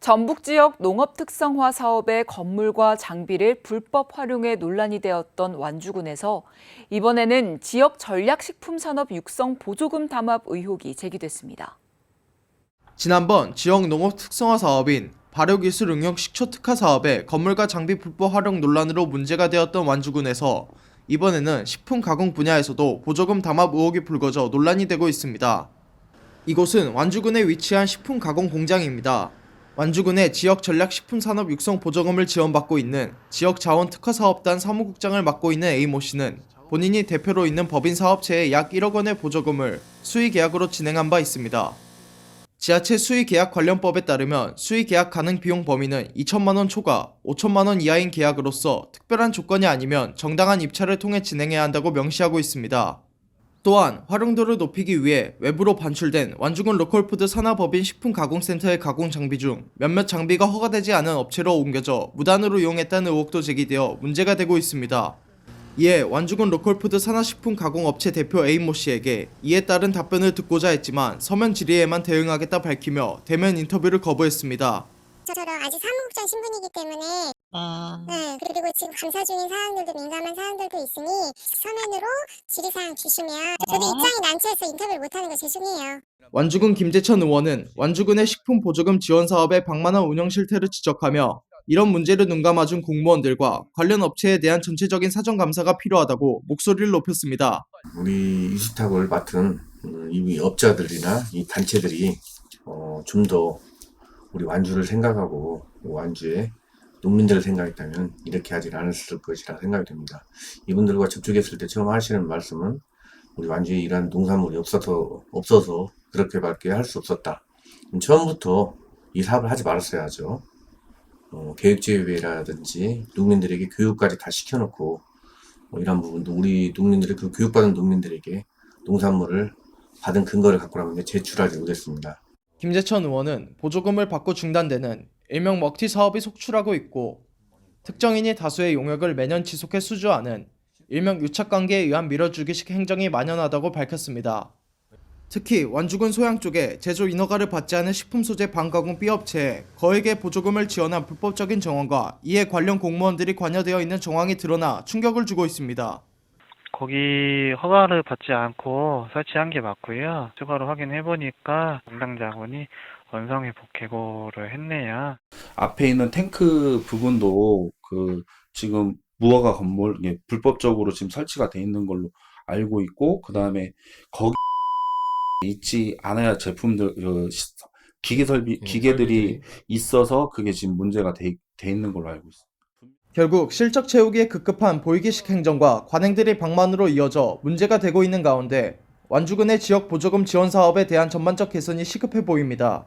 전북 지역 농업 특성화 사업의 건물과 장비를 불법 활용해 논란이 되었던 완주군에서 이번에는 지역 전략식품 산업 육성 보조금 담합 의혹이 제기됐습니다. 지난번 지역 농업 특성화 사업인 발효기술 응용 식초 특화 사업의 건물과 장비 불법 활용 논란으로 문제가 되었던 완주군에서 이번에는 식품 가공 분야에서도 보조금 담합 의혹이 불거져 논란이 되고 있습니다. 이곳은 완주군에 위치한 식품 가공 공장입니다. 완주군의 지역 전략 식품 산업 육성 보조금을 지원받고 있는 지역 자원 특화 사업단 사무국장을 맡고 있는 A모 씨는 본인이 대표로 있는 법인 사업체에 약 1억 원의 보조금을 수의 계약으로 진행한 바 있습니다. 지하철 수의 계약 관련법에 따르면 수의 계약 가능 비용 범위는 2천만 원 초과 5천만 원 이하인 계약으로서 특별한 조건이 아니면 정당한 입찰을 통해 진행해야 한다고 명시하고 있습니다. 또한 활용도를 높이기 위해 외부로 반출된 완주군 로컬푸드 산하법인 식품가공센터의 가공 장비 중 몇몇 장비가 허가되지 않은 업체로 옮겨져 무단으로 이용했다는 의혹도 제기되어 문제가 되고 있습니다. 이에 완주군 로컬푸드 산하식품 가공업체 대표 에이모 씨에게 이에 따른 답변을 듣고자 했지만 서면 질의에만 대응하겠다 밝히며 대면 인터뷰를 거부했습니다. 저처럼 아직 사무국장 신분이기 때문에 아, 네, 그리고 지금 감사 중인 사항들도 민감한 사항들도 있으니 서면으로 질의사항 주시면 저도 어? 입장이 난처해서 인터뷰를 못하는 거 죄송해요. 완주군 김재천 의원은 완주군의 식품 보조금 지원 사업의 방만한 운영 실태를 지적하며 이런 문제를 눈감아준 공무원들과 관련 업체에 대한 전체적인 사정 감사가 필요하다고 목소리를 높였습니다. 우리 이수탁을 맡은 음, 이 업자들이나 이 단체들이 어, 좀더 우리 완주를 생각하고 완주의 농민들을 생각했다면 이렇게 하지 않았을 것이라 생각이 됩니다. 이분들과 접촉했을 때 처음 하시는 말씀은 우리 완주에 이러한 농산물이 없어서 없어서 그렇게밖에 할 수 없었다. 처음부터 이 사업을 하지 말았어야죠. 어, 계획제외라든지 농민들에게 교육까지 다 시켜놓고 뭐 이런 부분도 우리 농민들의 그 교육받은 농민들에게 농산물을 받은 근거를 갖고 나면 제출하지 못했습니다. 김재천 의원은 보조금을 받고 중단되는 일명 먹튀 사업이 속출하고 있고 특정인이 다수의 용역을 매년 지속해 수주하는 일명 유착관계에 의한 밀어주기식 행정이 만연하다고 밝혔습니다. 특히 완주군 소양 쪽에 제조 인허가를 받지 않은 식품 소재 방가공 B업체에 거액의 보조금을 지원한 불법적인 정황과 이에 관련 공무원들이 관여되어 있는 정황이 드러나 충격을 주고 있습니다. 거기 허가를 받지 않고 설치한 게 맞고요. 추가로 확인해 보니까 담당 자원이 원성회 복해고를 했네요. 앞에 있는 탱크 부분도 그 지금 무허가 건물 예, 불법적으로 지금 설치가 돼 있는 걸로 알고 있고 그 다음에 거기 있지 않아야 제품들 그 시- 기계 설비 기계들이 있어서 그게 지금 문제가 돼, 돼 있는 걸로 알고 있어요. 결국 실적 채우기에 급급한 보이기식 행정과 관행들이 방만으로 이어져 문제가 되고 있는 가운데 완주군의 지역 보조금 지원 사업에 대한 전반적 개선이 시급해 보입니다.